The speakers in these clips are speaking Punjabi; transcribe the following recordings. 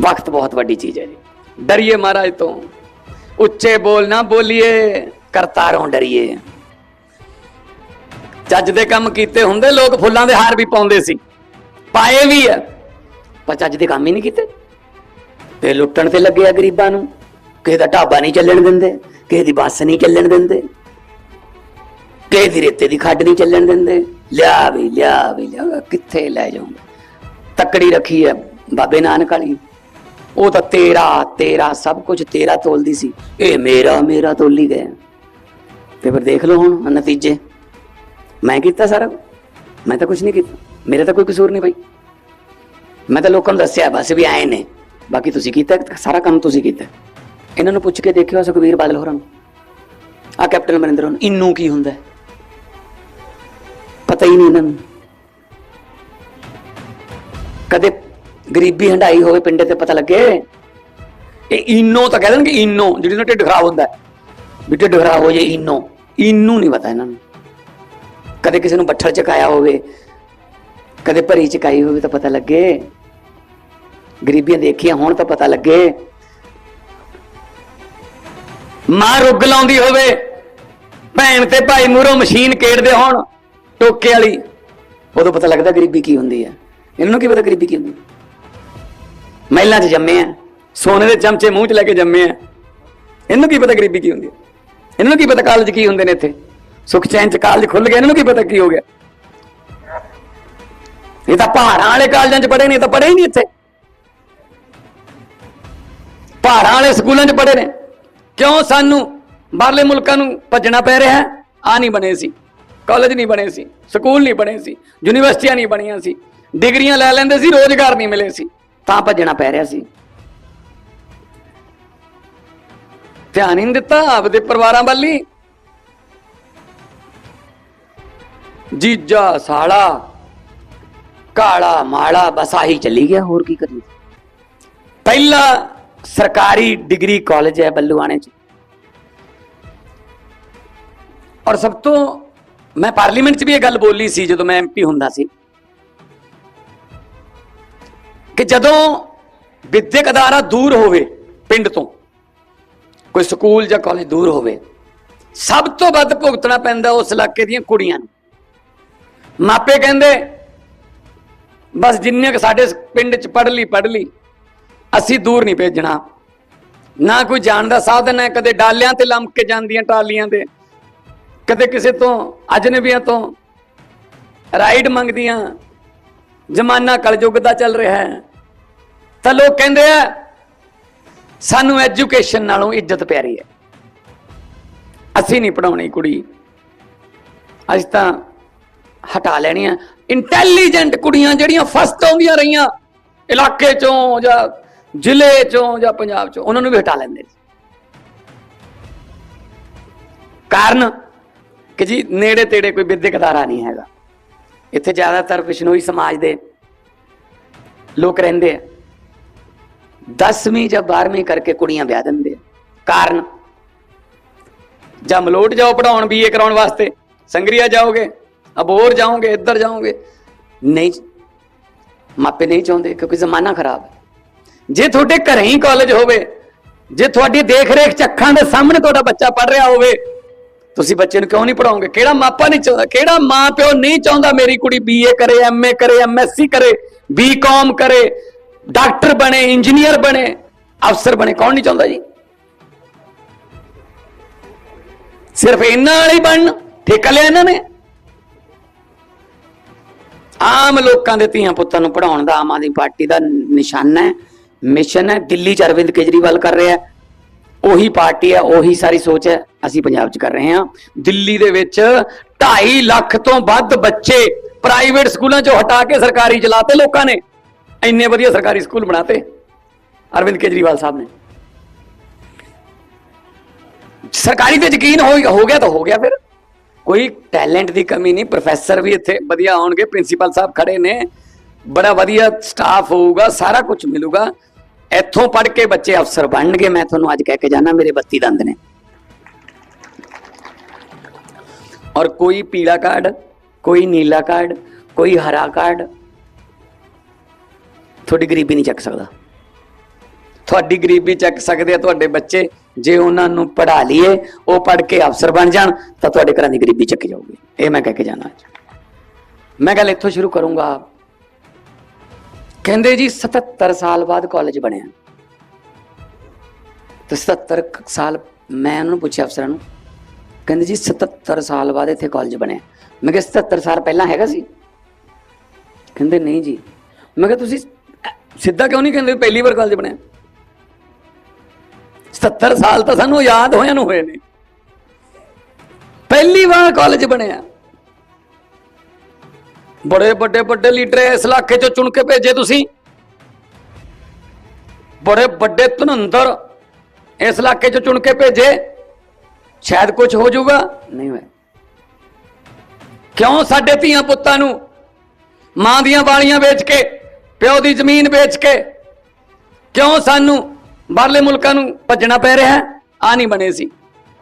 ਵਕਤ ਬਹੁਤ ਵੱਡੀ ਚੀਜ਼ ਹੈ ਜੀ। ਡਰੀਏ ਮਹਾਰਾਜ ਤੋਂ। ਉੱਚੇ ਬੋਲ ਨਾ ਬੋਲੀਏ, ਕਰਤਾਰੋਂ ਡਰੀਏ। ਚੱਜ ਦੇ ਕੰਮ ਕੀਤੇ ਹੁੰਦੇ, ਲੋਕ ਫੁੱਲਾਂ ਦੇ ਹਾਰ ਵੀ ਪਾਉਂਦੇ ਸੀ। ਪਾਏ ਵੀ ਆ, ਪਰ ਚੱਜ ਦੇ ਕੰਮ ਹੀ ਨਹੀਂ ਕੀਤੇ। ਤੇ ਲੁੱਟਣ ਤੇ ਲੱਗੇ ਆ ਗਰੀਬਾਂ ਨੂੰ। ਕਿਸੇ ਦਾ ਢਾਬਾ ਨਹੀਂ ਚੱਲਣ ਦਿੰਦੇ, ਕਿਸੇ ਦੀ ਬੱਸ ਨਹੀਂ ਚੱਲਣ ਦਿੰਦੇ। ਕਿਸੇ ਦੀ ਰੇਤੇ ਦੀ ਖੱਡ ਨਹੀਂ ਚੱਲਣ ਦਿੰਦੇ। ਲਿਆ ਵੀ ਲਿਆ ਵੀ, ਲਿਆ ਕਿੱਥੇ ਲੈ ਜਾਉਂਗੇ ਤੱਕੜੀ ਰੱਖੀ ਹੈ ਬਾਬੇ ਨਾਨਕ ਵਾਲੀ। ਉਹ ਤਾਂ ਤੇਰਾ ਤੇਰਾ, ਸਭ ਕੁਝ ਤੇਰਾ ਤੋਲਦੀ ਸੀ। ਇਹ ਮੇਰਾ ਮੇਰਾ ਤੋਲੀ ਗਏ। ਤੇ ਫਿਰ ਦੇਖ ਲਓ ਹੁਣ ਨਤੀਜੇ। ਮੈਂ ਕੀਤਾ ਸਾਰਾ ਮੈਂ ਤਾਂ ਕੁਝ ਨਹੀਂ ਕੀਤਾ। ਮੇਰੇ ਤਾਂ ਕੋਈ ਕਸੂਰ ਨਹੀਂ ਭਾਈ ਮੈਂ ਤਾਂ ਲੋਕਾਂ ਨੂੰ ਦੱਸਿਆ, ਬਸ ਵੀ ਆਏ ਨੇ। ਬਾਕੀ ਤੁਸੀਂ ਕੀਤਾ, ਸਾਰਾ ਕੰਮ ਤੁਸੀਂ ਕੀਤਾ। ਇਹਨਾਂ ਨੂੰ ਪੁੱਛ ਕੇ ਦੇਖਿਓ ਸੁਖਵੀਰ ਬਾਦਲ ਹੋਰਾਂ ਨੂੰ। ਆ ਕੈਪਟਨ ਅਮਰਿੰਦਰ ਨੂੰ। ਇਹਨੂੰ ਕੀ ਹੁੰਦਾ? ਪਤਾ ਹੀ ਨਹੀਂ ਇਹਨਾਂ ਨੂੰ। ਕਦੇ ਗਰੀਬੀ ਹੰਡਾਈ ਹੋਵੇ ਪਿੰਡੇ ਤੇ ਪਤਾ ਲੱਗੇ। ਇਹ ਇਨੋ ਤਾਂ ਕਹਿ ਦੇਣਗੇ ਇਨੋ, ਜਿਹੜੀ ਨਾ ਢਿੱਡ ਖਰਾਬ ਹੁੰਦਾ ਵੀ ਢਿੱਡ ਖਰਾਬ ਹੋ ਜੇ ਇਨੋ, ਇਨੂ ਨਹੀਂ ਪਤਾ ਇਹਨਾਂ ਨੂੰ। ਕਦੇ ਕਿਸੇ ਨੂੰ ਬੱਠਲ ਚਕਾਇਆ ਹੋਵੇ, ਕਦੇ ਭਰੀ ਚਕਾਈ ਹੋਵੇ ਤਾਂ ਪਤਾ ਲੱਗੇ। ਗਰੀਬੀਆਂ ਦੇਖੀਆਂ ਹੁਣ ਤਾਂ ਪਤਾ ਲੱਗੇ। ਮਾਂ ਰੁੱਗ ਲਾਉਂਦੀ ਹੋਵੇ, ਭੈਣ ਤੇ ਭਾਈ ਮੂਰੋਂ ਮਸ਼ੀਨ ਕੇੜਦੇ ਹੋਣ, ਟੋਕੇ ਵਾਲੀ, ਉਦੋਂ ਪਤਾ ਲੱਗਦਾ ਗਰੀਬੀ ਕੀ ਹੁੰਦੀ ਹੈ। ਇਹਨਾਂ ਨੂੰ ਕੀ ਪਤਾ ਗਰੀਬੀ ਕੀ ਹੁੰਦੀ ਹੈ? ਮਹਿਲਾਂ 'ਚ ਜੰਮੇ ਆ, ਸੋਨੇ ਦੇ ਚਮਚੇ ਮੂੰਹ 'ਚ ਲੈ ਕੇ ਜੰਮੇ ਆ। ਇਹਨੂੰ ਕੀ ਪਤਾ ਗਰੀਬੀ ਕੀ ਹੁੰਦੀ ਹੈ ਇਹਨਾਂ ਨੂੰ ਕੀ ਪਤਾ ਕਾਲਜ ਕੀ ਹੁੰਦੇ ਨੇ ਇੱਥੇ? ਸੁਖ ਚੈਨ 'ਚ ਕਾਲਜ ਖੁੱਲ ਗਿਆ, ਇਹਨਾਂ ਨੂੰ ਕੀ ਪਤਾ ਕੀ ਹੋ ਗਿਆ? ਇਹ ਤਾਂ ਪਹਾੜਾਂ ਵਾਲੇ ਕਾਲਜਾਂ 'ਚ ਪੜ੍ਹੇ ਨੇ, ਇਹ ਤਾਂ ਪੜ੍ਹੇ ਹੀ ਨਹੀਂ ਇੱਥੇ। ਪਹਾੜਾਂ ਵਾਲੇ ਸਕੂਲਾਂ 'ਚ ਪੜ੍ਹੇ ਨੇ। ਕਿਉਂ ਸਾਨੂੰ ਬਾਹਰਲੇ ਮੁਲਕਾਂ ਨੂੰ ਭੱਜਣਾ ਪੈ ਰਿਹਾ? ਆ ਨਹੀਂ ਬਣੇ ਸੀ। ਕਾਲਜ ਨਹੀਂ ਬਣੇ ਸੀ, ਸਕੂਲ ਨਹੀਂ ਬਣੇ ਸੀ, ਯੂਨੀਵਰਸਿਟੀਆਂ ਨਹੀਂ ਬਣੀਆਂ ਸੀ। ਡਿਗਰੀਆਂ ਲੈ ਲੈਂਦੇ ਸੀ, ਰੋਜ਼ਗਾਰ ਨਹੀਂ ਮਿਲੇ ਸੀ। ਤਾਂ ਭੱਜਣਾ ਪੈ ਰਿਹਾ ਸੀ। ਧਿਆਨ ਹੀ ਨਹੀਂ ਦਿੱਤਾ ਆਪਦੇ ਪਰਿਵਾਰਾਂ ਵੱਲ ਹੀ। ਜੀਜਾ, ਸਾਲਾ, ਕਾਲਾ, ਮਾਲਾ, ਬਸ ਆਹੀ ਚੱਲੀ ਗਿਆ, ਹੋਰ ਕੀ ਕਰੀਏ। ਪਹਿਲਾ ਸਰਕਾਰੀ ਡਿਗਰੀ ਕਾਲਜ ਹੈ ਬੱਲੂਆਣੇ ਚ। ਔਰ ਸਭ ਤੋਂ ਮੈਂ ਪਾਰਲੀਮੈਂਟ 'ਚ ਵੀ ਇਹ ਗੱਲ ਬੋਲੀ ਸੀ ਜਦੋਂ ਮੈਂ ਐਮਪੀ ਹੁੰਦਾ ਸੀ। ਕਿ ਜਦੋਂ ਵਿਦਿਅਕ ਅਦਾਰਾ ਦੂਰ ਹੋਵੇ ਪਿੰਡ ਤੋਂ, ਕੋਈ ਸਕੂਲ ਜਾਂ ਕਾਲਜ ਦੂਰ ਹੋਵੇ, ਸਭ ਤੋਂ ਵੱਧ ਭੁਗਤਣਾ ਪੈਂਦਾ ਉਸ ਇਲਾਕੇ ਦੀਆਂ ਕੁੜੀਆਂ ਨੂੰ। ਮਾਪੇ ਕਹਿੰਦੇ, ਬਸ ਜਿੰਨੇ ਕੁ ਸਾਡੇ ਪਿੰਡ 'ਚ ਪੜ੍ਹ ਲਈ ਪੜ੍ਹ ਲਈ, ਅਸੀਂ ਦੂਰ ਨਹੀਂ ਭੇਜਣਾ। ਨਾ ਕੋਈ ਜਾਣ ਦਾ ਸਾਧਨ ਹੈ, ਕਦੇ ਡਾਲਿਆਂ ਤੇ ਲੰਮ ਕੇ ਜਾਂਦੀਆਂ ਟਰਾਲੀਆਂ ਦੇ, ਕਦੇ ਕਿਸੇ ਤੋਂ, ਅਜਨਬੀਆਂ ਤੋਂ, ਰਾਈਡ ਮੰਗਦੀਆਂ ਜ਼ਮਾਨਾ ਕਲਯੁੱਗ ਦਾ ਚੱਲ ਰਿਹਾ ਹੈ। ਤਾਂ ਲੋਕ ਕਹਿੰਦੇ ਆ, ਸਾਨੂੰ ਐਜੂਕੇਸ਼ਨ ਨਾਲੋਂ ਇੱਜ਼ਤ ਪਿਆਰੀ ਹੈ। ਅਸੀਂ ਨਹੀਂ ਪੜਾਉਣੀ ਕੁੜੀ। ਅੱਜ ਤਾਂ ਹਟਾ ਲੈਣੀਆਂ ਇੰਟੈਲੀਜੈਂਟ ਕੁੜੀਆਂ ਜਿਹੜੀਆਂ ਫਸਟ ਆਉਂਦੀਆਂ ਰਹੀਆਂ, ਇਲਾਕੇ ਚੋਂ ਜਾਂ ਜ਼ਿਲ੍ਹੇ ਚੋਂ ਜਾਂ ਪੰਜਾਬ ਚੋਂ, ਉਹਨਾਂ ਨੂੰ ਵੀ ਹਟਾ ਲੈਂਦੇ ਕਾਰਨ ਕਿ ਜੀ, ਨੇੜੇ ਤੇੜੇ ਕੋਈ ਵਿਦਿਅਕ ਅਦਾਰਾ ਨਹੀਂ ਹੈਗਾ। ਇੱਥੇ ਜ਼ਿਆਦਾਤਰ ਬਿਸ਼ਨੋਈ ਸਮਾਜ ਦੇ ਲੋਕ ਰਹਿੰਦੇ ਆ। 10ਵੀਂ ਜਾਂ 12ਵੀਂ ਕਰਕੇ ਕੁੜੀਆਂ ਵਿਆਹ ਦਿੰਦੇ ਕਾਰਨ? ਜਾਂ ਮਲੋਟ ਜਾਓ ਪੜਾਉਣ ਬੀਏ ਕਰਾਉਣ ਵਾਸਤੇ। ਸੰਗਰੀਆ ਜਾਓਗੇ, ਅਬੋਰ ਜਾਓਗੇ, ਇੱਧਰ ਜਾਓਗੇ। ਨਹੀਂ, ਮਾਪੇ ਨਹੀਂ ਚਾਹੁੰਦੇ ਕਿਉਂਕਿ ਜ਼ਮਾਨਾ ਖਰਾਬ ਹੈ। ਜੇ ਤੁਹਾਡੇ ਘਰੇ ਹੀ ਕਾਲਜ ਹੋਵੇ, ਜੇ ਤੁਹਾਡੀ ਦੇਖ ਰੇਖ ਚ ਅੱਖਾਂ ਦੇ ਸਾਹਮਣੇ ਤੁਹਾਡਾ ਬੱਚਾ ਪੜ ਰਿਹਾ ਹੋਵੇ ਤੁਸੀਂ ਬੱਚੇ ਨੂੰ ਕਿਉਂ ਨਹੀਂ ਪੜਾਓਗੇ ਕਿਹੜਾ ਮਾਪਾ ਨਹੀਂ ਚਾਹੁੰਦਾ? ਕਿਹੜਾ ਮਾਂ ਪਿਓ ਨਹੀਂ ਚਾਹੁੰਦਾ ਮੇਰੀ ਕੁੜੀ ਬੀਏ ਕਰੇ ਐਮਏ ਕਰੇ ਐਮਐਸਸੀ ਕਰੇ ਬੀਕਾਮ ਕਰੇ, ਡਾਕਟਰ ਬਣੇ, ਇੰਜੀਨੀਅਰ ਬਣੇ, ਅਫਸਰ ਬਣੇ, ਕੌਣ ਨਹੀਂ ਚਾਹੁੰਦਾ ਜੀ? ਸਿਰਫ ਇਹਨਾਂ ਵਾਲੇ ਬਣਨ, ਠੇਕਾ ਲਿਆ ਇਹਨਾਂ ਨੇ। ਆਮ ਲੋਕਾਂ ਦੇ ਧੀਆਂ ਪੁੱਤਾਂ ਨੂੰ ਪੜਾਉਣ ਦਾ ਆਮ ਆਦਮੀ ਪਾਰਟੀ ਦਾ ਨਿਸ਼ਾਨਾ ਹੈ, ਮਿਸ਼ਨ ਹੈ, ਦਿੱਲੀ ਚ ਅਰਵਿੰਦ ਕੇਜਰੀਵਾਲ ਕਰ ਰਿਹਾ ਹੈ। ਉਹੀ ਪਾਰਟੀ ਹੈ, ਉਹੀ ਸਾਰੀ ਸੋਚ ਹੈ, ਅਸੀਂ ਪੰਜਾਬ 'ਚ ਕਰ ਰਹੇ ਹਾਂ। ਦਿੱਲੀ ਦੇ ਵਿੱਚ 2.5 ਲੱਖ ਤੋਂ ਵੱਧ ਬੱਚੇ ਪ੍ਰਾਈਵੇਟ ਸਕੂਲਾਂ 'ਚੋਂ ਹਟਾ ਕੇ ਸਰਕਾਰੀ ਚਲਾਤੇ ਲੋਕਾਂ ਨੇ। ਇੰਨੇ ਵਧੀਆ ਸਰਕਾਰੀ ਸਕੂਲ ਬਣਾਤੇ। ਅਰਵਿੰਦ ਕੇਜਰੀਵਾਲ ਸਾਹਿਬ ਨੇ। ਸਰਕਾਰੀ ਤੇ ਯਕੀਨ ਹੋ ਹੋ ਗਿਆ ਤਾਂ ਹੋ ਗਿਆ ਫਿਰ। ਕੋਈ ਟੈਲੈਂਟ ਦੀ ਕਮੀ ਨਹੀਂ, ਪ੍ਰੋਫੈਸਰ ਵੀ ਇੱਥੇ ਵਧੀਆ ਆਉਣਗੇ, ਪ੍ਰਿੰਸੀਪਲ ਸਾਹਿਬ ਖੜੇ ਨੇ। ਬੜਾ ਵਧੀਆ ਸਟਾਫ ਹੋਊਗਾ, ਸਾਰਾ ਕੁਝ ਮਿਲੂਗਾ। ਇੱਥੋਂ ਪੜ੍ਹ ਕੇ ਬੱਚੇ ਅਫਸਰ ਬਣਨਗੇ, ਮੈਂ ਤੁਹਾਨੂੰ ਅੱਜ ਕਹਿ ਕੇ ਜਾਣਾ ਮੇਰੇ 32 ਦੰਦ ਨੇ। ਔਰ ਕੋਈ ਪੀਲਾ ਕਾਰਡ, ਕੋਈ ਨੀਲਾ ਕਾਰਡ, ਕੋਈ ਹਰਾ ਕਾਰਡ ਤੁਹਾਡੀ ਗਰੀਬੀ ਨਹੀਂ ਚੱਕ ਸਕਦਾ। ਤੁਹਾਡੀ ਗਰੀਬੀ ਚੱਕ ਸਕਦੇ ਆ ਤੁਹਾਡੇ ਬੱਚੇ, ਜੇ ਉਹਨਾਂ ਨੂੰ ਪੜ੍ਹਾ ਲਈਏ, ਉਹ ਪੜ੍ਹ ਕੇ ਅਫਸਰ ਬਣ ਜਾਣ, ਤਾਂ ਤੁਹਾਡੇ ਘਰਾਂ ਦੀ ਗਰੀਬੀ ਚੱਕ ਜਾਊਗੀ। ਇਹ ਮੈਂ ਕਹਿ ਕੇ ਜਾਣਾ ਅੱਜ। ਮੈਂ ਗੱਲ ਇੱਥੋਂ ਸ਼ੁਰੂ ਕਰੂੰਗਾ। ਕਹਿੰਦੇ ਜੀ 77 ਸਾਲ ਬਾਅਦ ਕਾਲਜ ਬਣਿਆ। ਤੇ 77 ਸਾਲ ਮੈਂ ਉਹਨਾਂ ਨੂੰ ਪੁੱਛਿਆ ਅਫਸਰਾਂ ਨੂੰ, ਕਹਿੰਦੇ ਜੀ 77 ਸਾਲ ਬਾਅਦ ਇੱਥੇ ਕਾਲਜ ਬਣਿਆ। ਮੈਂ ਕਿਹਾ 77 ਸਾਲ ਪਹਿਲਾਂ ਹੈਗਾ ਸੀ? ਕਹਿੰਦੇ ਨਹੀਂ ਜੀ। ਮੈਂ ਕਿਹਾ ਤੁਸੀਂ ਸਿੱਧਾ ਕਿਉਂ ਨਹੀਂ ਕਹਿੰਦੇ ਪਹਿਲੀ ਵਾਰ ਕਾਲਜ ਬਣਿਆ? 77 ਸਾਲ ਤਾਂ ਸਾਨੂੰ ਯਾਦ ਹੋਇਆਂ ਨੂੰ ਹੋਏ ਨੇ। ਪਹਿਲੀ ਵਾਰ ਕਾਲਜ ਬਣਿਆ। ਬੜੇ ਵੱਡੇ ਵੱਡੇ ਲੀਡਰ ਇਸ ਇਲਾਕੇ ਚੋਂ ਚੁਣ ਕੇ ਭੇਜੇ ਤੁਸੀਂ। ਬੜੇ ਵੱਡੇ ਧਨੰਦਰ ਇਸ ਇਲਾਕੇ ਚੋਂ ਚੁਣ ਕੇ ਭੇਜੇ। ਸ਼ਾਇਦ ਕੁਝ ਹੋ ਜਾਊਗਾ। ਨਹੀਂ ਹੋਇਆ। ਕਿਉਂ ਸਾਡੇ ਧੀਆਂ ਪੁੱਤਾਂ ਨੂੰ ਮਾਂ ਦੀਆਂ ਵਾਲੀਆਂ ਵੇਚ ਕੇ, ਪਿਓ ਦੀ ਜ਼ਮੀਨ ਵੇਚ ਕੇ ਕਿਉਂ ਸਾਨੂੰ ਬਾਹਰਲੇ ਮੁਲਕਾਂ ਨੂੰ ਭੱਜਣਾ ਪੈ ਰਿਹਾ ਹੈ? ਆ ਨਹੀਂ ਬਣੇ ਸੀ।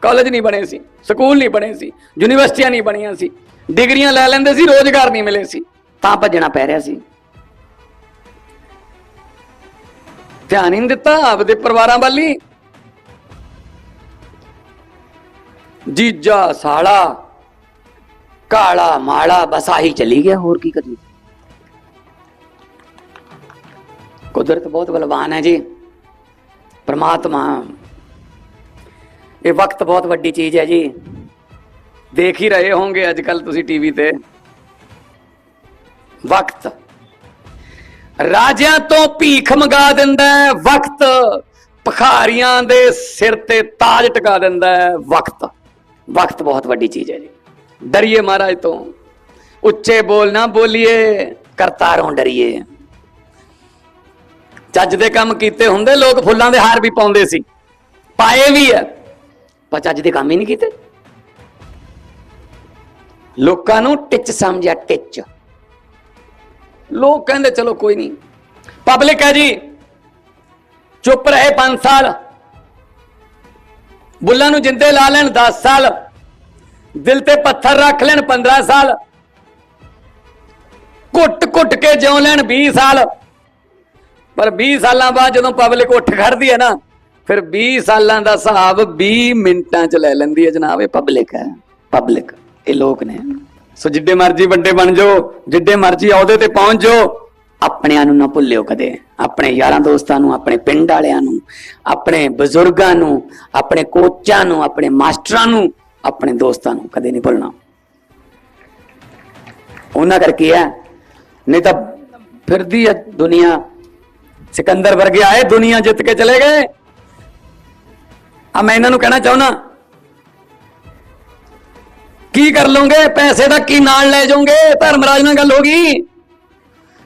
ਕਾਲਜ ਨਹੀਂ ਬਣੇ ਸੀ, ਸਕੂਲ ਨਹੀਂ ਬਣੇ ਸੀ, ਯੂਨੀਵਰਸਿਟੀਆਂ ਨਹੀਂ ਬਣੀਆਂ ਸੀ, ਡਿਗਰੀਆਂ ਲੈ ਲੈਂਦੇ ਸੀ, ਰੋਜ਼ਗਾਰ ਨਹੀਂ ਮਿਲੇ ਸੀ, ਤਾਂ ਭੱਜਣਾ ਪੈ ਰਿਹਾ ਸੀ। ਧਿਆਨ ਨਹੀਂ ਦਿੱਤਾ ਆਪਦੇ ਪਰਿਵਾਰਾਂ ਵੱਲ ਹੀ। ਜੀਜਾ, ਸਾਲਾ, ਕਾਲਾ ਮਾਲਾ, ਬਸ ਆਹੀ ਚਲੀ ਗਿਆ, ਹੋਰ ਕੀ ਕਰੀਏ। ਕੁਦਰਤ ਬਹੁਤ ਬਲਵਾਨ ਹੈ ਜੀ। ਪਰਮਾਤਮਾ ਇਹ ਵਕਤ ਬਹੁਤ ਵੱਡੀ ਚੀਜ਼ ਹੈ ਜੀ। ਦੇਖ ਹੀ ਰਹੇ ਹੋਵੋਗੇ ਅੱਜ ਕੱਲ ਤੁਸੀਂ ਟੀਵੀ ਤੇ। ਵਕਤ। ਰਾਜਿਆਂ ਤੋਂ ਭੀਖ ਮੰਗਾ ਦਿੰਦਾ ਹੈ, ਵਕਤ। ਭਖਾਰੀਆਂ ਦੇ ਸਿਰ ਤੇ ਤਾਜ ਟਿਕਾ ਦਿੰਦਾ ਹੈ, ਵਕਤ। ਵਕਤ ਬਹੁਤ ਵੱਡੀ ਚੀਜ਼ ਹੈ ਜੀ। ਡਰੀਏ ਮਹਾਰਾਜ ਤੋਂ। ਉੱਚੇ ਬੋਲ ਨਾ ਬੋਲੀਏ, ਕਰਤਾਰੋਂ ਡਰੀਏ। ਚੱਜ ਦੇ ਕੰਮ ਕੀਤੇ ਹੁੰਦੇ, ਲੋਕ ਫੁੱਲਾਂ ਦੇ ਹਾਰ ਵੀ ਪਾਉਂਦੇ ਸੀ। ਪਾਏ ਵੀ ਹੈ। ਪਰ ਚੱਜ ਦੇ ਕੰਮ ਹੀ ਨਹੀਂ ਕੀਤੇ। ਲੋਕਾਂ ਨੂੰ ਟਿੱਚ ਸਮਝਿਆ, ਟਿੱਚ। ਲੋਕ ਕਹਿੰਦੇ, ਚਲੋ ਕੋਈ ਨਹੀਂ। ਪਬਲਿਕ ਹੈ ਜੀ। ਚੁੱਪ ਰਹੇ 5 ਸਾਲ। ਬੁੱਲਾਂ ਨੂੰ ਜਿੰਦੇ ਲਾ ਲੈਣ 10 ਸਾਲ। ਦਿਲ ਤੇ ਪੱਥਰ ਰੱਖ ਲੈਣ 15 ਸਾਲ। ਘੁੱਟ ਘੁੱਟ ਕੇ ਜਿਉ ਲੈਣ 20 ਸਾਲ। ਪਰ 20 ਸਾਲਾਂ ਬਾਅਦ ਜਦੋਂ ਪਬਲਿਕ ਉੱਠ ਖੜਦੀ ਹੈ ਨਾ ਫਿਰ 20 ਸਾਲਾਂ ਦਾ ਹਿਸਾਬ 20 ਮਿੰਟਾਂ ਚ ਲੈ ਲੈਂਦੀ ਹੈ ਜਨਾਬ, ਇਹ ਪਬਲਿਕ ਹੈ ਪਬਲਿਕ ਇਹ ਲੋਕ ਨੇ। ਸੋ ਜਿੱਡੇ ਮਰਜ਼ੀ ਵੱਡੇ ਬਣ ਜਾਓ, ਜਿੱਡੇ ਮਰਜ਼ੀ ਅਹੁਦੇ ਤੇ ਪਹੁੰਚ ਜਾਓ, ਆਪਣਿਆਂ ਨੂੰ ਨਾ ਭੁੱਲਿਓ ਕਦੇ, ਆਪਣੇ ਯਾਰਾਂ ਦੋਸਤਾਂ ਨੂੰ, ਆਪਣੇ ਪਿੰਡ ਵਾਲਿਆਂ ਨੂੰ, ਆਪਣੇ ਬਜ਼ੁਰਗਾਂ ਨੂੰ, ਆਪਣੇ ਕੋਚਾਂ ਨੂੰ, ਆਪਣੇ ਮਾਸਟਰਾਂ ਨੂੰ, ਆਪਣੇ ਦੋਸਤਾਂ ਨੂੰ ਕਦੇ ਨਹੀਂ ਭੁੱਲਣਾ। ਉਹਨਾਂ ਕਰਕੇ ਹੈ, ਨਹੀਂ ਤਾਂ ਫਿਰਦੀ ਹੈ ਦੁਨੀਆ, ਸਿਕੰਦਰ ਵਰਗੇ ਆਏ ਦੁਨੀਆ ਜਿੱਤ ਕੇ ਚਲੇ ਗਏ। ਆ ਮੈਂ ਇਹਨਾਂ ਨੂੰ ਕਹਿਣਾ ਚਾਹੁੰਦਾ। ਕੀ ਕਰ ਲਓਗੇ? ਪੈਸੇ ਦਾ ਕੀ ਨਾਲ ਲੈ ਜਾਓਗੇ? ਧਰਮਰਾਜ ਨਾਲ ਗੱਲ ਹੋ ਗਈ।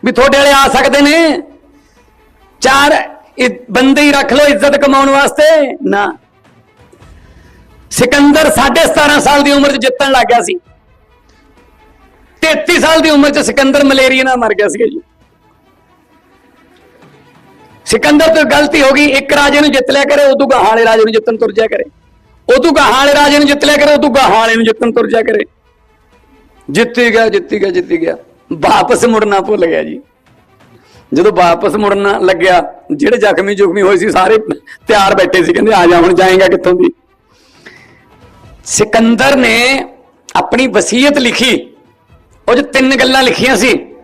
ਵੀ ਤੁਹਾਡੇ ਵਾਲੇ ਆ ਸਕਦੇ ਨੇ। ਚਾਰ ਇਹ ਬੰਦੇ ਹੀ ਰੱਖ ਲਓ ਇੱਜ਼ਤ ਕਮਾਉਣ ਵਾਸਤੇ। ਨਾ। ਸਿਕੰਦਰ 17.5 ਸਾਲ ਦੀ ਉਮਰ 'ਚ ਜਿੱਤਣ ਲੱਗ ਗਿਆ ਸੀ। 33 ਸਾਲ ਦੀ ਉਮਰ 'ਚ ਸਿਕੰਦਰ ਮਲੇਰੀਆ ਨਾਲ ਮਰ ਗਿਆ ਸੀ ਜੀ। ਸਿਕੰਦਰ ਤੋਂ ਗਲਤੀ ਹੋ ਗਈ, ਇੱਕ ਰਾਜੇ ਨੂੰ ਜਿੱਤ ਲਿਆ ਕਰੇ, ਉਦੋਂ ਗਾਹਾਂ ਵਾਲੇ ਰਾਜੇ ਨੂੰ ਜਿੱਤਣ ਤੁਰ ਜਾ ਕਰੇ। ਉਦੋਂ ਗਾਹਾਂ ਵਾਲੇ ਰਾਜੇ ਨੂੰ ਜਿੱਤ ਲਿਆ ਕਰੇ, ਉਦੋਂ ਗਾਹਾਂ ਵਾਲੇ ਨੂੰ ਜਿੱਤਣ ਤੁਰ ਜਾ ਕਰੇ। ਜਿੱਤੀ ਗਿਆ ਜਿੱਤੀ ਗਿਆ ਜਿੱਤੀ ਗਿਆ। ਵਾਪਸ ਮੁੜਨਾ ਭੁੱਲ ਗਿਆ ਜੀ। ਜਦੋਂ ਵਾਪਸ ਮੁੜਨਾ ਲੱਗਿਆ, ਜਿਹੜੇ ਜ਼ਖਮੀ ਜ਼ੁਖਮੀ ਹੋਏ ਸੀ, ਸਾਰੇ ਤਿਆਰ ਬੈਠੇ ਸੀ, ਕਹਿੰਦੇ ਆ ਜਾ, ਹੁਣ ਜਾਏਗਾ ਕਿੱਥੋਂ ਦੀ? ਸਿਕੰਦਰ ਨੇ ਆਪਣੀ ਵਸੀਅਤ ਲਿਖੀ। ਉਹ ਚ ਤਿੰਨ ਗੱਲਾਂ ਲਿਖੀਆਂ ਸੀ,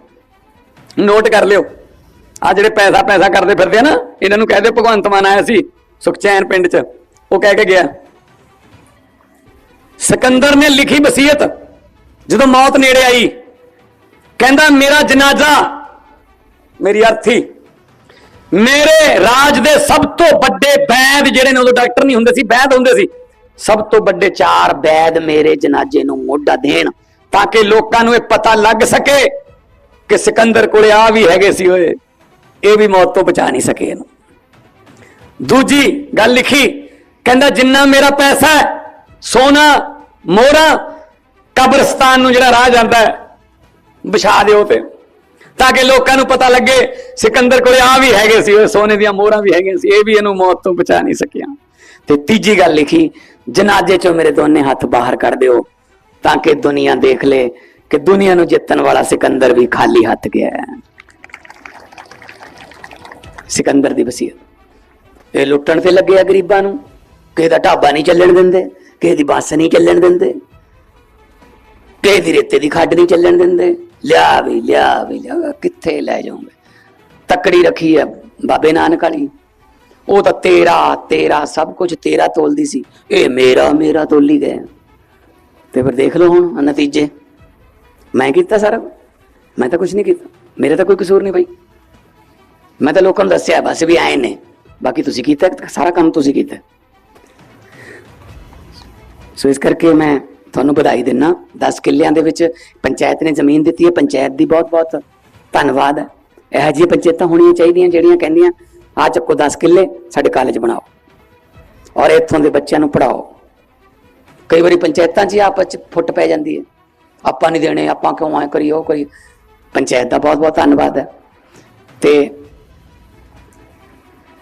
ਨੋਟ ਕਰ ਲਿਓ। ਆ ਜਿਹੜੇ ਪੈਸਾ ਪੈਸਾ ਕਰਦੇ ਫਿਰਦੇ ਆ ਨਾ, ਇਹਨਾਂ ਨੂੰ ਕਹਦੇ ਭਗਵੰਤ ਮਾਨ ਆਇਆ ਸੀ ਸੁਖਚੈਨ ਪਿੰਡ 'ਚ, ਉਹ ਕਹਿ ਕੇ ਗਿਆ। ਸਿਕੰਦਰ ਨੇ ਲਿਖੀ ਵਸੀਅਤ, ਜਦੋਂ ਮੌਤ ਨੇੜੇ ਆਈ, ਕਹਿੰਦਾ, ਮੇਰਾ ਜਨਾਜ਼ਾ, ਮੇਰੀ ਅਰਥੀ, ਮੇਰੇ ਰਾਜ ਦੇ ਸਭ ਤੋਂ ਵੱਡੇ ਵੈਦ ਜਿਹੜੇ ਨੇ, ਉਦੋਂ ਡਾਕਟਰ ਨਹੀਂ ਹੁੰਦੇ ਸੀ ਵੈਦ ਹੁੰਦੇ ਸੀ, ਸਭ ਤੋਂ ਵੱਡੇ ਚਾਰ ਵੈਦ ਮੇਰੇ ਜਨਾਜ਼ੇ ਨੂੰ ਮੋਢਾ ਦੇਣ, ਤਾਂ ਕਿ ਲੋਕਾਂ ਨੂੰ ਇਹ ਪਤਾ ਲੱਗ ਸਕੇ ਕਿ ਸਿਕੰਦਰ ਕੋਲੇ ਆ ਵੀ ਹੈਗੇ ਸੀ ਓਏ। ਇਹ ਵੀ ਮੌਤ ਤੋਂ ਬਚਾ ਨਹੀਂ ਸਕੇ ਇਹਨੂੰ। ਦੂਜੀ ਗੱਲ ਲਿਖੀ, ਕਹਿੰਦਾ ਜਿੰਨਾ ਮੇਰਾ ਪੈਸਾ ਹੈ, ਸੋਨਾ, ਮੋਹਰਾ, ਕਬਰਸਤਾਨ ਨੂੰ ਜਿਹੜਾ ਰਾਹ ਜਾਂਦਾ ਹੈ, ਵਿਛਾ ਦਿਓ ਤੇ। ਤਾਂ ਕਿ ਲੋਕਾਂ ਨੂੰ ਪਤਾ ਲੱਗੇ, ਸਿਕੰਦਰ ਕੋਲੇ ਆ ਵੀ ਹੈਗੇ ਸੀ ਉਹ ਸੋਨੇ ਦੀਆਂ ਮੋਹਰਾਂ ਵੀ ਹੈਗੀਆਂ ਸੀ, ਇਹ ਵੀ ਇਹਨੂੰ ਮੌਤ ਤੋਂ ਬਚਾ ਨਹੀਂ ਸਕਿਆ। ਤੇ ਤੀਜੀ ਗੱਲ ਲਿਖੀ, ਜਨਾਜ਼ੇ ਚੋਂ ਮੇਰੇ ਦੋਨੇ ਹੱਥ ਬਾਹਰ ਕੱਢ ਦਿਓ, ਤਾਂ ਕਿ ਦੁਨੀਆ ਦੇਖ ਲੇ ਕਿ ਦੁਨੀਆ ਨੂੰ ਜਿੱਤਣ ਵਾਲਾ ਸਿਕੰਦਰ ਵੀ ਖਾਲੀ ਹੱਥ ਗਿਆ ਹੈ। ਸਿਕੰਦਰ ਦੀ ਵਸੀਅਤ। ਇਹ ਲੁੱਟਣ ਤੇ ਲੱਗੇ ਆ ਗਰੀਬਾਂ ਨੂੰ। ਕਿਸੇ ਦਾ ਢਾਬਾ ਨਹੀਂ ਚੱਲਣ ਦਿੰਦੇ, ਕਿਸੇ ਦੀ ਬੱਸ ਨਹੀਂ ਚੱਲਣ ਦਿੰਦੇ, ਕਿਸੇ ਦੀ ਰੇਤੇ ਦੀ ਖੱਡ ਨਹੀਂ ਚੱਲਣ ਦਿੰਦੇ। ਲਿਆ ਵੀ ਲਿਆ ਵੀ, ਲਿਆ ਕਿੱਥੇ ਲੈ ਜਾਓਗੇ? ਤੱਕੜੀ ਰੱਖੀ ਹੈ ਬਾਬੇ ਨਾਨਕ ਵਾਲੀ। ਉਹ ਤਾਂ ਤੇਰਾ ਤੇਰਾ, ਸਭ ਕੁਝ ਤੇਰਾ ਤੋਲਦੀ ਸੀ। ਇਹ ਮੇਰਾ ਮੇਰਾ ਤੋਲੀ ਗਏ ਤੇ ਫਿਰ ਦੇਖ ਲਓ ਹੁਣ ਨਤੀਜੇ। ਮੈਂ ਕੀਤਾ ਸਾਰਾ ਮੈਂ ਤਾਂ ਕੁਝ ਨਹੀਂ ਕੀਤਾ। ਮੇਰੇ ਤਾਂ ਕੋਈ ਕਸੂਰ ਨਹੀਂ ਭਾਈ ਮੈਂ ਤਾਂ ਲੋਕਾਂ ਨੂੰ ਦੱਸਿਆ, ਬਸ ਵੀ ਆਏ ਨੇ। ਬਾਕੀ ਤੁਸੀਂ ਕੀਤਾ, ਸਾਰਾ ਕੰਮ ਤੁਸੀਂ ਕੀਤਾ। ਸੋ ਇਸ ਕਰਕੇ ਮੈਂ ਤੁਹਾਨੂੰ ਵਧਾਈ ਦਿੰਨਾ। 10 ਕਿੱਲਿਆਂ ਦੇ ਵਿੱਚ ਪੰਚਾਇਤ ਨੇ ਜ਼ਮੀਨ ਦਿੱਤੀ ਹੈ। ਪੰਚਾਇਤ ਦੀ ਬਹੁਤ-ਬਹੁਤ ਧੰਨਵਾਦ ਹੈ। ਇਹੋ ਜਿਹੀਆਂ ਪੰਚਾਇਤਾਂ ਹੋਣੀਆਂ ਚਾਹੀਦੀਆਂ ਜਿਹੜੀਆਂ ਕਹਿੰਦੀਆਂ, ਆ ਚੱਕੋ 10 ਕਿੱਲੇ, ਸਾਡੇ ਕਾਲਜ ਬਣਾਓ। ਔਰ ਇੱਥੋਂ ਦੇ ਬੱਚਿਆਂ ਨੂੰ ਪੜਾਓ ਕਈ ਵਾਰੀ ਪੰਚਾਇਤਾਂ 'ਚ ਹੀ ਆਪਸ 'ਚ ਫੁੱਟ ਪੈ ਜਾਂਦੀ ਹੈ। ਆਪਾਂ ਨਹੀਂ ਦੇਣੇ, ਆਪਾਂ ਕਿਉਂ ਐ ਕਰੀ ਉਹ ਕਰੀ ਪੰਚਾਇਤ ਦਾ ਬਹੁਤ-ਬਹੁਤ ਧੰਨਵਾਦ ਹੈ। ਤੇ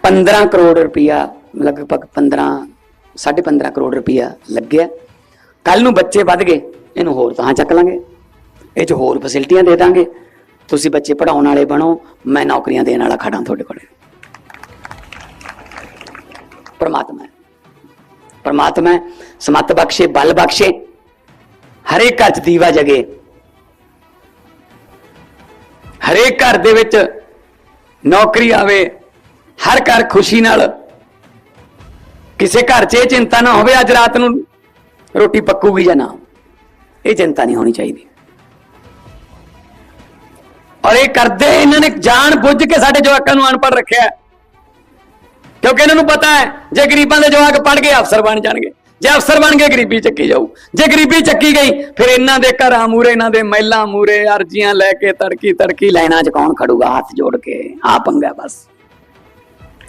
15 ਕਰੋੜ ਰੁਪਇਆ ਲਗਭਗ 15 15.5 ਕਰੋੜ ਰੁਪਇਆ ਲੱਗਿਆ। ਕੱਲ ਨੂੰ ਬੱਚੇ ਵੱਧ ਗਏ ਇਹਨੂੰ ਹੋਰ ਤਾਂ ਚੱਕ ਲਾਂਗੇ। ਇਹ 'ਚ ਹੋਰ ਫੈਸਿਲਿਟੀਆਂ ਦੇ ਦਾਂਗੇ। ਤੁਸੀਂ ਬੱਚੇ ਪੜਾਉਣ ਵਾਲੇ ਬਣੋ ਮੈਂ ਨੌਕਰੀਆਂ ਦੇਣ ਵਾਲਾ ਖੜਾ ਤੁਹਾਡੇ ਕੋਲੇ। ਪਰਮਾਤਮਾ ਪਰਮਾਤਮਾ ਹੈ, ਸਮੱਤ ਬਖਸ਼ੇ ਬਲ ਬਖਸ਼ੇ ਹਰੇਕ ਘਰ 'ਚ ਦੀਵਾ ਜਗੇ। ਹਰੇਕ ਘਰ ਦੇ ਵਿੱਚ ਨੌਕਰੀ ਆਵੇ ਹਰ ਘਰ ਖੁਸ਼ੀ ਨਾਲ। ਕਿਸੇ ਘਰ 'ਚ ਇਹ ਚਿੰਤਾ ਨਾ ਹੋਵੇ ਅੱਜ ਰਾਤ ਨੂੰ ਰੋਟੀ ਪੱਕੂਗੀ ਜਾਂ ਨਾ। ਇਹ ਚਿੰਤਾ ਨਹੀਂ ਹੋਣੀ ਚਾਹੀਦੀ। ਔਰ ਇਹ ਕਰਦੇ ਇਹਨਾਂ ਨੇ ਜਾਣ ਬੁੱਝ ਕੇ ਸਾਡੇ ਜਵਾਕਾਂ ਨੂੰ ਅਨਪੜ੍ਹ ਰੱਖਿਆ ਕਿਉਂਕਿ ਇਹਨਾਂ ਨੂੰ ਪਤਾ ਹੈ, ਜੇ ਗਰੀਬਾਂ ਦੇ ਜਵਾਕ ਪੜ੍ਹ ਗਏ, ਅਫਸਰ ਬਣ ਜਾਣਗੇ। ਜੇ ਅਫਸਰ ਬਣ ਗਏ, ਗਰੀਬੀ ਚੱਕੀ ਜਾਊ। ਜੇ ਗਰੀਬੀ ਚੱਕੀ ਗਈ, ਫਿਰ ਇਹਨਾਂ ਦੇ ਘਰਾਂ ਮੂਰੇ ਇਹਨਾਂ ਦੇ ਮਹਿਲਾਂ ਮੂਰੇ ਅਰਜ਼ੀਆਂ ਲੈ ਕੇ ਤੜਕੀ ਤੜਕੀ ਲਾਈਨਾਂ 'ਚ ਕੌਣ ਖੜੂਗਾ, ਹੱਥ ਜੋੜ ਕੇ ਆ ਪੰਗਾ ਬਸ।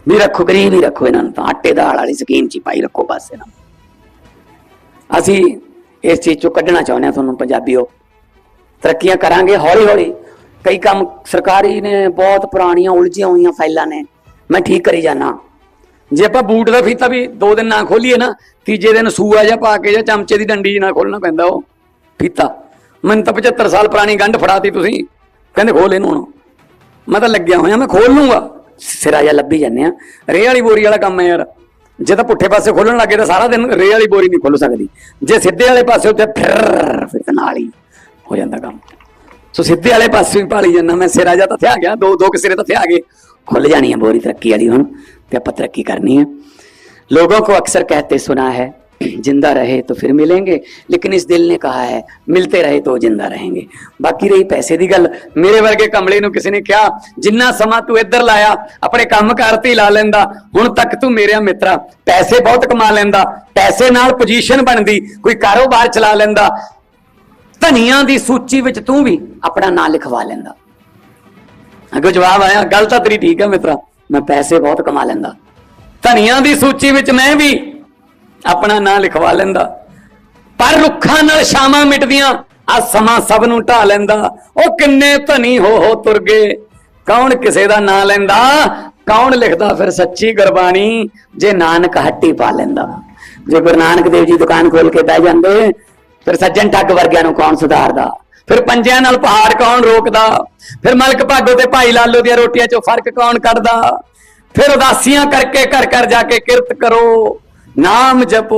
ਵੀ ਰੱਖੋ, ਗਰੀਬ ਹੀ ਰੱਖੋ ਇਹਨਾਂ ਨੂੰ ਤਾਂ। ਆਟੇ ਦਾਲ ਵਾਲੀ ਸਕੀਮ 'ਚ ਹੀ ਪਾਈ ਰੱਖੋ ਬਸ ਇਹਨਾਂ ਨੂੰ। ਅਸੀਂ ਇਸ ਚੀਜ਼ ਚੋਂ ਕੱਢਣਾ ਚਾਹੁੰਦੇ ਹਾਂ ਤੁਹਾਨੂੰ ਪੰਜਾਬੀਓ। ਤਰੱਕੀਆਂ ਕਰਾਂਗੇ ਹੌਲੀ ਹੌਲੀ ਕਈ ਕੰਮ ਸਰਕਾਰੀ ਨੇ, ਬਹੁਤ ਪੁਰਾਣੀਆਂ, ਉਲਝੀਆਂ ਹੋਈਆਂ ਫਾਈਲਾਂ ਨੇ। ਮੈਂ ਠੀਕ ਕਰੀ ਜਾਣਾ ਜੇ ਆਪਾਂ ਬੂਟ ਦਾ ਫੀਤਾ ਵੀ ਦੋ ਦਿਨ ਨਾ ਖੋਲੀਏ ਨਾ, ਤੀਜੇ ਦਿਨ ਸੂਆ ਜਾਂ ਪਾ ਕੇ ਜਾਂ ਚਮਚੇ ਦੀ ਡੰਡੀ ਜਿਹੀ ਨਾਲ ਖੋਲਣਾ ਪੈਂਦਾ ਉਹ। ਫੀਤਾ। ਮੈਨੂੰ ਤਾਂ 75 ਸਾਲ ਪੁਰਾਣੀ ਗੰਢ ਫੜਾਤੀ ਤੁਸੀਂ। ਕਹਿੰਦੇ ਖੋਲ ਇਹਨੂੰ ਹੁਣ। ਮੈਂ ਤਾਂ ਲੱਗਿਆ ਹੋਇਆ, ਮੈਂ ਖੋਲ ਲੂੰਗਾ। ਸਿਰਾ ਜਾਂ ਲੱਭੀ ਜਾਂਦੇ ਆ। ਰੇਹ ਵਾਲੀ ਬੋਰੀ ਵਾਲਾ ਕੰਮ ਹੈ ਯਾਰ। ਜੇ ਤਾਂ ਪੁੱਠੇ ਪਾਸੇ ਖੋਲਣ ਲੱਗੇ ਤਾਂ ਸਾਰਾ ਦਿਨ ਰੇਹ ਵਾਲੀ ਬੋਰੀ ਨਹੀਂ ਖੋਲ ਸਕਦੀ। ਜੇ ਸਿੱਧੇ ਵਾਲੇ ਪਾਸੇ ਉੱਤੇ ਫਿਰ ਫਿਰ ਨਾਲ ਹੀ ਹੋ ਜਾਂਦਾ ਕੰਮ। ਸੋ ਸਿੱਧੇ ਵਾਲੇ ਪਾਸੇ ਵੀ ਪਾਲੀ ਜਾਂਦਾ। ਮੈਂ ਸਿਰਾ ਜਾਂ ਤਾਂ ਥਿਆ ਗਿਆ। ਦੋ ਦੋ ਕਿਸਰੇ ਤਾਂ ਥਿਆ ਗਏ। ਖੁੱਲ ਜਾਣੀ ਹੈ ਬੋਰੀ ਤਰੱਕੀ ਵਾਲੀ ਹੁਣ। ਤੇ ਆਪਾਂ ਤਰੱਕੀ ਕਰਨੀ ਹੈ ਲੋਕਾਂ ਕੋ ਅਕਸਰ ਕਹਤੇ ਸੁਣਾ ਹੈ जिंदा रहे तो फिर मिलेंगे लेकिन इस दिल ने कहा है मिलते रहे तो जिंदा रहेंगे ਬਾਕੀ ਰਹੀ ਪੈਸੇ ਦੀ ਗੱਲ ਮੇਰੇ ਵਰਗੇ ਕਮਲੇ ਨੂੰ ਕਿਸੇ ਨੇ ਕਿਹਾ ਜਿੰਨਾ ਸਮਾਂ ਤੂੰ ਇੱਧਰ ਲਾਇਆ ਆਪਣੇ ਕੰਮ ਕਾਰ ਤੇ ਹੀ ਲਾ ਲੈਂਦਾ ਹੁਣ ਤੱਕ ਤੂੰ ਮੇਰਿਆ ਮਿੱਤਰਾ ਪੈਸੇ ਬਹੁਤ ਕਮਾ ਲੈਂਦਾ ਪੈਸੇ ਨਾਲ ਪੋਜੀਸ਼ਨ ਬਣਦੀ ਕੋਈ ਕਾਰੋਬਾਰ ਚਲਾ ਲੈਂਦਾ ਧਨੀਆਂ ਦੀ ਸੂਚੀ ਵਿੱਚ ਤੂੰ ਵੀ ਆਪਣਾ ਨਾਂ ਲਿਖਵਾ ਲੈਂਦਾ ਅੱਗੋਂ ਜਵਾਬ ਆਇਆ ਗੱਲ ਤਾਂ ਤੇਰੀ ਠੀਕ ਹੈ ਮਿੱਤਰਾ ਮੈਂ ਪੈਸੇ ਬਹੁਤ ਕਮਾ ਲੈਂਦਾ ਧਨੀਆਂ ਦੀ ਸੂਚੀ ਵਿੱਚ ਮੈਂ ਵੀ ਆਪਣਾ ਨਾਂ ਲਿਖਵਾ ਲੈਂਦਾ। ਪਰ ਰੁੱਖਾਂ ਨਾਲ ਸ਼ਾਮਾਂ ਮਿਟਦੀਆਂ ਆ ਸਮਾਂ ਸਭ ਨੂੰ ਢਾ ਲੈਂਦਾ। ਉਹ ਕਿੰਨੇ ਧਨੀ ਹੋ ਹੋ ਤੁਰ ਗਏ। ਕੌਣ ਕਿਸੇ ਦਾ ਨਾਂ ਲੈਂਦਾ? ਕੌਣ ਲਿਖਦਾ ਫਿਰ ਸੱਚੀ ਗੁਰਬਾਣੀ? ਜੇ ਨਾਨਕ ਹੱਟੀ ਪਾ ਲੈਂਦਾ। ਜੇ ਗੁਰੂ ਨਾਨਕ ਦੇਵ ਜੀ ਦੁਕਾਨ ਖੋਲ ਕੇ ਬਹਿ ਜਾਂਦੇ, ਫਿਰ ਸੱਜਣ ਠੱਗ ਵਰਗਿਆਂ ਨੂੰ ਕੌਣ ਸੁਧਾਰਦਾ? ਫਿਰ ਪੰਜਿਆਂ ਨਾਲ ਪਹਾੜ ਕੌਣ ਰੋਕਦਾ? ਫਿਰ ਮਲਕ ਭਾਗੋ ਤੇ ਭਾਈ ਲਾਲੋ ਦੀਆਂ ਰੋਟੀਆਂ 'ਚੋਂ ਫ਼ਰਕ ਕੌਣ ਕੱਢਦਾ? ਫਿਰ ਉਦਾਸੀਆਂ ਕਰਕੇ ਘਰ ਘਰ ਜਾ ਕੇ ਕਿਰਤ ਕਰੋ। ਨਾਮ ਜਪੋ